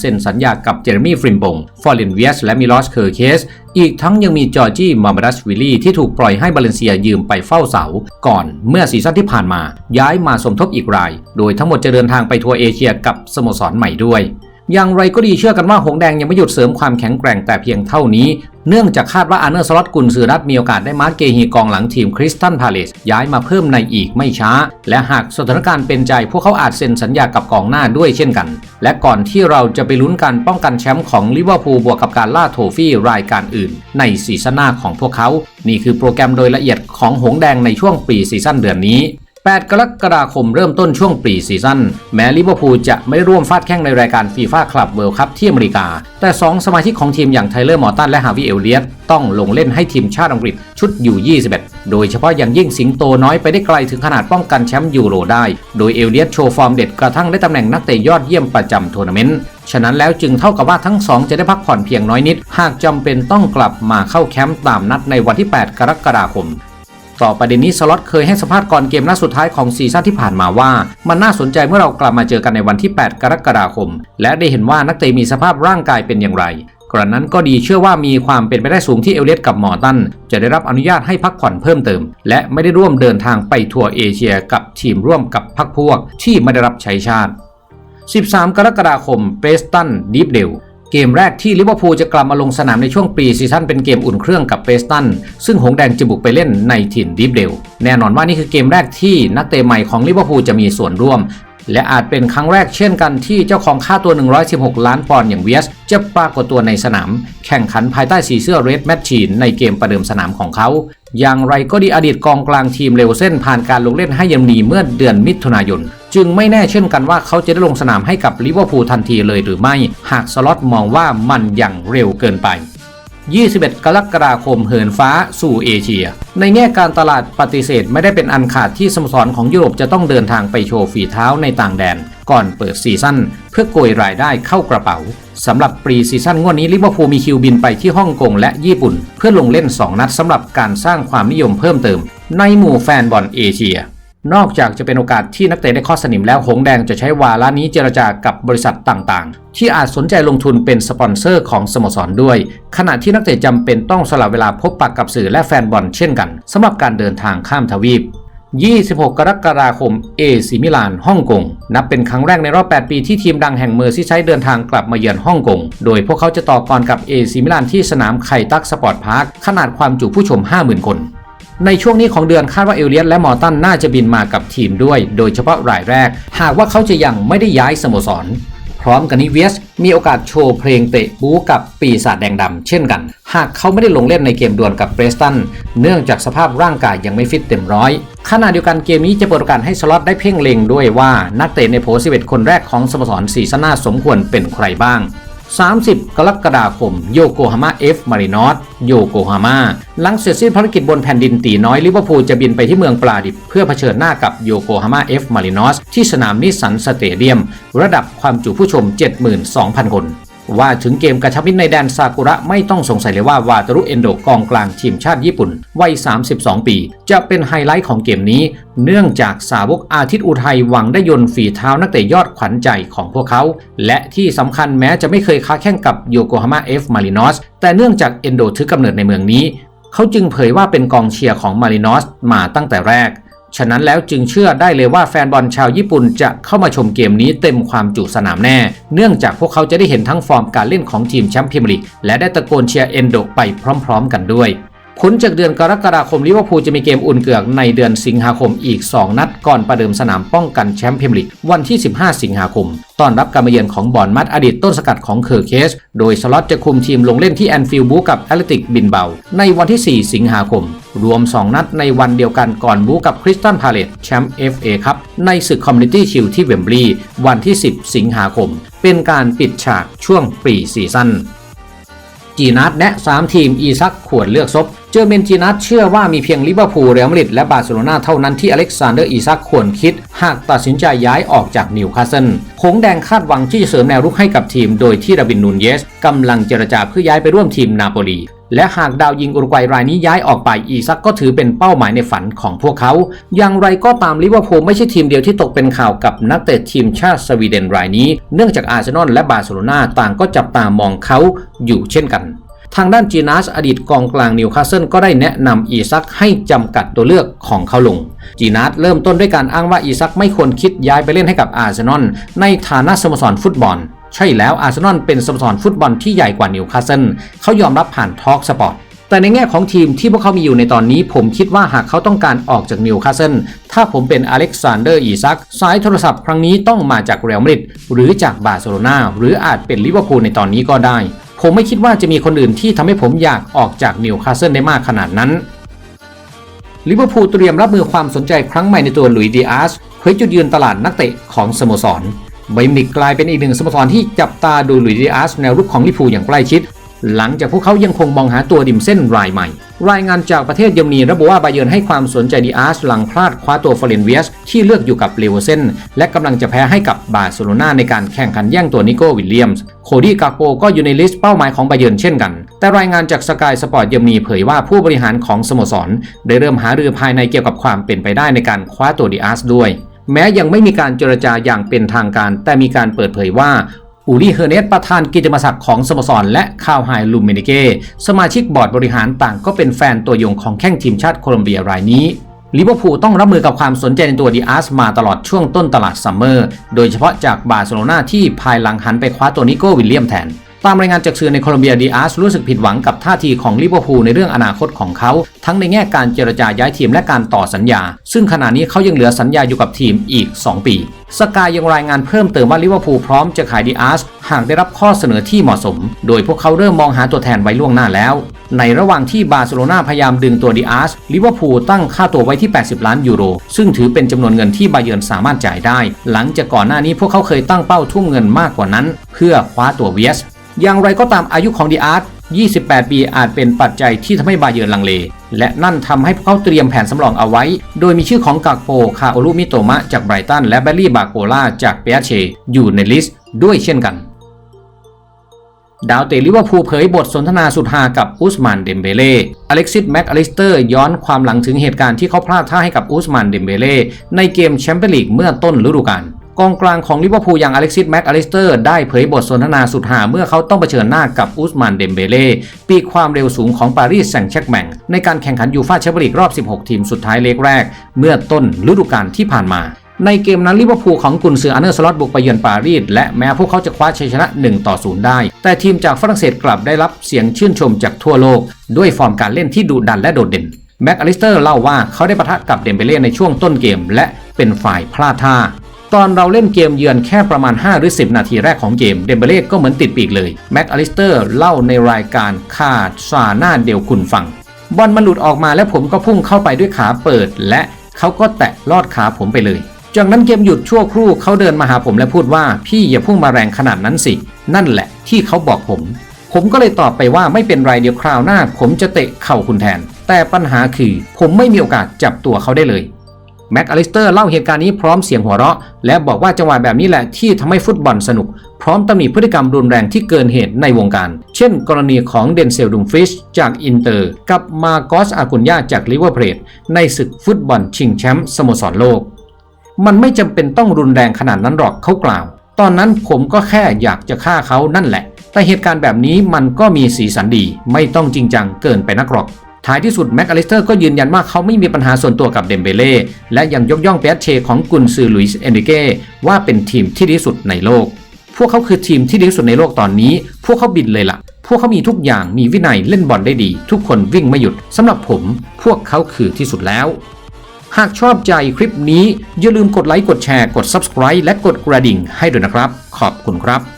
เซ็นสัญญากับเจอร์มี่ฟริมบง ฟอร์ลินเวียส และมิลอสเคอร์เคส อีกทั้งยังมีจอร์จี้มามาดัสวิลลี่ที่ถูกปล่อยให้บาเลนเซียยืมไปเฝ้าเสา ก่อนเมื่อซีซั่นที่ผ่านมา ย้ายมาสมทบอีกราย โดยทั้งหมดจะเดินทางไปทัวร์เอเชียกับสโมสรใหม่ด้วยอย่างไรก็ดีเชื่อกันว่าหงแดงยังไม่หยุดเสริมความแข็งแกร่งแต่เพียงเท่านี้ เนื่องจากคาดว่าอาร์เนอร์สล็อตกุนซือนัดมีโอกาสได้มาร์กเกฮีกองหลังทีมคริสตันพาเลสย้ายมาเพิ่มในอีกไม่ช้า และหากสถานการณ์เป็นใจพวกเขาอาจเซ็นสัญญากับกองหน้าด้วยเช่นกัน และก่อนที่เราจะไปลุ้นการป้องกันแชมป์ของลิเวอร์พูลบวกกับการล่าโทฟี่รายการอื่น ในซีซั่นหน้าของพวกเขา นี่คือโปรแกรมโดยละเอียดของหงแดงในช่วงปีซีซั่นเดือนนี้ 8 กรกฎาคมเริ่มต้นช่วงปรีซีซั่นแม้ลิเวอร์พูลจะไม่ได้ร่วมฟาดแข้งในรายการฟีฟ่าคลับเวิลด์คัพที่อเมริกา แต่ 2 สมาชิกของทีมอย่างไทเลอร์มอร์ตันและฮาวิเอลเลียตต้องลงเล่นให้ทีมชาติอังกฤษชุดยู21 โดยเฉพาะอย่างยิ่งสิงโตน้อยไปได้ไกลถึงขนาดป้องกันแชมป์ยูโรได้ โดยเอลเลียตโชว์ฟอร์มเด็ดกระทั่งได้ตำแหน่งนักเตะยอดเยี่ยมประจำทัวร์นาเมนต์ฉะนั้นแล้วจึงเท่ากับว่าทั้งสองจะได้พักผ่อนเพียงน้อยนิด หากจำเป็นต้องกลับมาเข้าแคมป์ตามนัดในวันที่ 8 กรกฎาคม ต่อประเด็นนี้สล็อตเคยให้สัมภาษณ์ก่อนเกมนัดสุดท้ายของซีซั่นที่ผ่านมาว่า มันน่าสนใจเมื่อเรากลับมาเจอกันในวันที่ 8 กรกฎาคม และได้เห็นว่านักเตะมีสภาพร่างกายเป็นอย่างไรกรณนั้นก็ดีเชื่อว่ามีความเป็นไปได้สูงที่เอลเลสกับมอร์ตัน จะได้รับอนุญาตให้พักผ่อนเพิ่มเติม และไม่ได้ร่วมเดินทางไปทัวร์เอเชียกับทีมร่วมกับพักพวกที่ไม่ได้รับใช้ชาติ 13 กรกฎาคมเปรสตันดีฟเดล เกมแรกที่ลิเวอร์พูลจะกลับมาลงสนามในช่วงปีซีซั่นเป็นเกมอุ่นเครื่องกับเปสตัน ซึ่งหงแดงจะบุกไปเล่นในถิ่นดิฟเดล แน่นอนว่านี่คือเกมแรกที่นักเตะใหม่ของลิเวอร์พูลจะมีส่วนร่วม และอาจเป็นครั้งแรกเช่นกันที่เจ้าของค่าตัว 116 ล้านปอนด์อย่างเวียสจะปรากฏตัวในสนาม แข่งขันภายใต้สีเสื้อเรดแมชชีนในเกมประเดิมสนามของเขา อย่างไรก็ดีอดีตกองกลางทีมเลวเส้นผ่านการลงเล่นให้เยมนีเมื่อเดือนมิถุนายน จึงไม่แน่เช่นกันว่าเขาจะได้ลงสนามให้กับลิเวอร์พูลทันทีเลยหรือไม่ หากสล็อตมองว่ามันยังเร็วเกินไป 21 กรกฎาคมเหินฟ้าสู่เอเชีย ในแง่การตลาดปฏิเสธไม่ได้เป็นอันขาดที่สโมสรของยุโรปจะต้องเดินทางไปโชว์ฝีเท้าในต่างแดน ก่อนเปิดซีซั่นเพื่อโกยรายได้เข้ากระเป๋าสำหรับปรีซีซั่นงวดนี้ลิเวอร์พูลมีคิวบินไปที่ฮ่องกงและญี่ปุ่น เพื่อลงเล่น 2 นัดสำหรับการสร้างความนิยมเพิ่มเติม ในหมู่แฟนบอลเอเชีย นอกจากจะเป็นโอกาสที่นักเตะได้ข้อสนิมแล้วหงแดงจะใช้วาระนี้เจรจากับบริษัทต่างๆ ที่อาจสนใจลงทุนเป็นสปอนเซอร์ของสโมสรด้วย ขณะที่นักเตะจำเป็นต้องสละเวลาพบปะกกับสื่อและแฟนบอลเช่นกันสำหรับการเดินทางข้ามทวีป 26 กรกฎาคม เอซิมิลาน ฮ่องกง นับเป็นครั้งแรกในรอบ 8 ปีที่ทีมดังแห่งเมอร์ซี่ไซด์เดินทางกลับมาเยือนฮ่องกง โดยพวกเขาจะต่อกรกับเอซิมิลานที่สนามไคตักสปอร์ตพาร์ค ขนาดความจุผู้ชม 50,000 คน ในช่วงนี้ของเดือนคาดว่าเอลเลียสและมอร์ตันน่าจะบินมากับทีมด้วย โดยเฉพาะรายแรก หากว่าเขาจะยังไม่ได้ย้ายสโมสร พร้อมกันนี้เวียสมีโอกาสโชว์เพลงเตะบู๊กับปีศาจแดงดำเช่นกัน หากเขาไม่ได้ลงเล่นในเกมด่วลกับเบรสตัน เนื่องจากสภาพร่างกายยังไม่ฟิตเต็มร้อยขณะเดียวกันเกมนี้จะเปิดโอกาสให้สล็อตได้เพ่งเล็งด้วยว่านักเตะในโผ11คนแรกของสโมสรซีซั่นหน้าสมควรเป็นใครบ้าง 30 กรกฎาคม โยโกฮาม่าเอฟมารินอสโยโกฮาม่าหลังเสร็จสิ้นภารกิจบนแผ่นดินตีน้อยลิเวอร์พูลจะบินไปที่เมืองปลาดิบ เพื่อเผชิญหน้ากับโยโกฮาม่าเอฟมารินอสที่สนามนิสสันสเตเดียม ระดับความจุผู้ชม 72,000 คน ว่าถึงเกมกระชับมิตรในแดนซากุระไม่ต้องสงสัยเลยว่าวาตารุเอนโดกองกลางทีมชาติญี่ปุ่นวัย 32 ปี จะเป็นไฮไลท์ของเกมนี้ เนื่องจากสาวกอาทิตย์อุทัยหวังได้ยนฝีเท้านักเตะยอดขวัญใจของพวกเขา และที่สำคัญแม้จะไม่เคยค้าแข่งกับโยโกฮาม่าเอฟมารินอสแต่เนื่องจากเอนโดถือกำเนิดในเมืองนี้ เขาจึงเผยว่าเป็นกองเชียร์ของมารินอสมาตั้งแต่แรก ฉะนั้นแล้วจึงเชื่อได้เลยว่าแฟนบอลชาวญี่ปุ่นจะเข้ามาชมเกมนี้เต็มความจุสนามแน่ เนื่องจากพวกเขาจะได้เห็นทั้งฟอร์มการเล่นของทีมแชมป์พรีเมียร์ลีกและได้ตะโกนเชียร์เอนโดไปพร้อม ๆ กันด้วย ผลจากเดือนกรกฎาคมลิเวอร์พูลจะมีเกมอุ่นเกือกในเดือนสิงหาคมอีก 2 นัดก่อนประเดิมสนามป้องกันแชมป์พรีเมียร์ลีกวันที่ 15 สิงหาคม ต้อนรับการมาเยือนของบอลมัดอดีตต้นสกัดของเคอร์เคส โดยสล็อตจะคุมทีมลงเล่นที่แอนฟิลบูกับแอตเลติกบินเบา ในวันที่ 4 สิงหาคม รวม 2 นัดในวันเดียวกันก่อนบูกับคริสตันพาเลตแชมป์ FA ครับในศึกคอมมิตี้ชิลที่เวมบลีย์วันที่ 10 สิงหาคม เป็นการปิดฉากช่วงปรีซีซั่นจีนัทแนะ 3 ทีมอีซักขวดเลือกซบ เจอเมนจีนัทเชื่อว่ามีเพียงลิเวอร์พูลเรอัลมาดริดและบาร์เซโลนาเท่านั้นที่อเล็กซานเดอร์อีซักควรคิด หากตัดสินใจย้ายออกจากนิวคาสเซิลหงแดงคาดหวังที่จะเสริมแนวรุกให้กับทีม โดยที่ดาวินนูนเยสกำลังเจรจาเพื่อย้ายไปร่วมทีมนาโปลีและหากดาวยิงอุรุกวัยรายนี้ย้ายออกไปอีซักก็ถือเป็นเป้าหมายในฝันของพวกเขา อย่างไรก็ตามลิเวอร์พูลไม่ใช่ทีมเดียวที่ตกเป็นข่าวกับนักเตะทีมชาติสวีเดนรายนี้ เนื่องจากอาร์เซนอลและบาร์เซโลนาต่างก็จับตามองเขาอยู่เช่นกัน ทางด้านจีนัสอดีตกองกลางนิวคาสเซิลก็ได้แนะนำอีซักให้จำกัดตัวเลือกของเขาลง จีนัสเริ่มต้นด้วยการอ้างว่าอีซักไม่ควรคิดย้ายไปเล่นให้กับอาร์เซนอลในฐานะสโมสรฟุตบอล ใช่แล้วอาร์เซนอลเป็นสโมสรฟุตบอลที่ใหญ่กว่านิวคาสเซิลเขายอมรับผ่านทอล์กสปอร์ตแต่ในแง่ของทีมที่พวกเขามีอยู่ในตอนนี้ ผมคิดว่าหากเขาต้องการออกจากนิวคาสเซิลถ้าผมเป็นอเล็กซานเดอร์อีซักสายโทรศัพท์ครั้งนี้ต้องมาจากเรอัลมาดริดหรือจากบาร์เซโลนาหรืออาจเป็นลิเวอร์พูลในตอนนี้ก็ได้ ผมไม่คิดว่าจะมีคนอื่นที่ทำให้ผมอยากออกจากนิวคาสเซิลได้มากขนาดนั้นลิเวอร์พูลเตรียมรับมือความสนใจครั้งใหม่ในตัวหลุยส์ดีอาสเผยจุดยืนตลาดนักเตะของสโมสรไบมิกกลายเป็นอีกหนึ่งสโมสรที่จับตาดูหลุยส์ดีอาสแนวรุกของลิเวอร์พูลอย่างใกล้ชิด หลังจากพวกเขายังคงมองหาตัวดิมเส้นรายใหม่ รายงานจากประเทศเยอรมนีระบุว่าบาเยิร์นให้ความสนใจดีอาร์สหลังพลาดคว้าตัวฟอเรนเวียสที่เลือกอยู่กับเลเวอร์เซนและกำลังจะแพ้ให้กับบาร์เซโลนาในการแข่งขันแย่งตัวนิโก้วิลเลียมส์โคดี้กาโปก็อยู่ในลิสต์เป้าหมายของบาเยิร์นเช่นกัน แต่รายงานจากสกายสปอร์ตเยอรมนีเผยว่าผู้บริหารของสโมสร ได้เริ่มหารือภายในเกี่ยวกับความเป็นไปได้ในการคว้าตัวดีอาร์สด้วย แม้ยังไม่มีการเจรจาอย่างเป็นทางการ แต่มีการเปิดเผยว่า อูรีเฮเนสประธานกิจมศักดิ์ของสโมสร และคาวไฮลูมินิเกสมาชิกบอร์ดบริหารต่างก็เป็นแฟนตัวยงของแข้งทีมชาติโคลอมเบียรายนี้ลิเวอร์พูลต้องรับมือกับความสนใจในตัวดีอาร์สมาตลอดช่วงต้นตลาดซัมเมอร์ โดยเฉพาะจากบาร์เซโลนาที่ภายหลังหันไปคว้าตัวนิโก้วิลเลียมแทน ตามรายงานจากสื่อในโคลอมเบียดีอาร์สรู้สึกผิดหวังกับท่าทีของลิเวอร์พูลในเรื่องอนาคตของเขา ทั้งในแง่การเจรจาย้ายทีมและการต่อสัญญา ซึ่งขณะนี้เขายังเหลือสัญญาอยู่กับทีมอีก 2 ปี สกายยังรายงานเพิ่มเติมว่าลิเวอร์พูลพร้อมจะขายดีอาร์สหากได้รับข้อเสนอที่เหมาะสม โดยพวกเขาเริ่มมองหาตัวแทนไว้ล่วงหน้าแล้ว ในระหว่างที่บาร์เซโลนาพยายามดึงตัวดีอาร์สลิเวอร์พูลตั้งค่าตัวไว้ที่ 80 ล้านยูโร ซึ่งถือเป็นจำนวนเงินที่บาเยิร์นสามารถจ่ายได้ หลังจากก่อนหน้านี้พวกเขาเคยตั้งเป้าทุ่มเงินมากกว่านั้น เพื่อคว้าตัวเวียส อย่างไรก็ตามอายุของดีอาร์ต28 ปีอาจเป็นปัจจัยที่ทำให้บาเยิร์นลังเล และนั่นทำให้พวกเขาเตรียมแผนสำรองเอาไว้ โดยมีชื่อของกากโป คาโอรุมิโตมะจากไบรตัน และแบลลี่บาโกล่าจากเปียเช อยู่ในลิสต์ด้วยเช่นกัน ดาวเตะลิเวอร์พูลเผยบทสนทนาสุดฮากับอุสมานเดมเบเล่ อเล็กซิสแม็กอลิสเตอร์ย้อนความหลังถึงเหตุการณ์ที่เขาพลาดท่าให้กับอุสมานเดมเบเล่ในเกมแชมเปี้ยนลีกเมื่อต้นฤดูกาล กองกลางของลิเวอร์พูลอย่างอเล็กซิสแม็กอลิสเตอร์ได้เผยบทสนทนาสุดหาเมื่อเขาต้องเผชิญหน้ากับอุสมานเดมเบเล่ปีกความเร็วสูงของปารีสแซงต์แชร์กแมงในการแข่งขันยูฟ่าแชมเปี้ยนลีกรอบ 16 ทีมสุดท้ายเล็กแรก เมื่อต้นฤดูกาลที่ผ่านมาในเกมนั้นลิเวอร์พูลของกุนซืออาร์เนอร์สล็อตบุกไปเยือนปารีสและแม้พวกเขาจะคว้าชัยชนะ 1 ต่อ 0 ได้ แต่ทีมจากฝรั่งเศสกลับได้รับเสียงชื่นชมจากทั่วโลก ด้วยฟอร์มการเล่นที่ดุดันและโดดเด่นแม็กอลิสเตอร์เล่าว่าเขาได้ปะทะกับเดมเบเล่ในช่วงต้นเกม และเป็นฝ่ายพลาดท่า ตอนเราเล่นเกมเยือนแค่ประมาณ 5 หรือ 10 นาทีแรกของเกมเดมเบเล่ก็เหมือนติดปีกเลยแม็กอลิสเตอร์เล่าในรายการคาซาหน้าเดียวคุณฟัง บอลมันหลุดออกมาและผมก็พุ่งเข้าไปด้วยขาเปิด และเขาก็แตะลอดขาผมไปเลยจากนั้นเกมหยุดชั่วครู่เขาเดินมาหาผมและพูดว่าพี่อย่าพุ่งมาแรงขนาดนั้นสิ นั่นแหละที่เขาบอกผม ผมก็เลยตอบไปว่าไม่เป็นไรเดี๋ยวคราวหน้า ผมจะเตะเข่าคุณแทน แต่ปัญหาคือผมไม่มีโอกาสจับตัวเขาได้เลย แม็กอลิสเตอร์เล่าเหตุการณ์นี้พร้อมเสียงหัวเราะ และบอกว่าจังหวะแบบนี้แหละที่ทำให้ฟุตบอลสนุก พร้อมตำหนิพฤติกรรมรุนแรงที่เกินเหตุในวงการ เช่นกรณีของเดนเซลดุมฟิชจากอินเตอร์ กับมาโกสอากุนยาจากลิเวอร์พูลในศึกฟุตบอลชิงแชมป์สโมสรโลก มันไม่จำเป็นต้องรุนแรงขนาดนั้นหรอกเขากล่าว ตอนนั้นผมก็แค่อยากจะฆ่าเขานั่นแหละ แต่เหตุการณ์แบบนี้มันก็มีสีสันดี ไม่ต้องจริงจังเกินไปนักหรอก ท้ายที่สุดแม็กอลิสเตอร์ก็ยืนยันว่าเขาไม่มีปัญหาส่วนตัวกับเดมเบเล่และยังยกย่องเปียเชของกุนซือลุยส์เอนริเก้ว่าเป็นทีมที่ดีสุดในโลก พวกเขาคือทีมที่ดีสุดในโลกตอนนี้ พวกเขาบินเลยละ่ะ พวกเขามีทุกอย่างมีวินัยเล่นบอลได้ดี ทุกคนวิ่งไม่หยุดสำหรับผม พวกเขาคือที่สุดแล้วหากชอบใจคลิปนี้ อย่าลืมกดไลค์ กดแชร์ กด Subscribe และกดกระดิ่งให้ด้วยนะครับ ขอบคุณครับ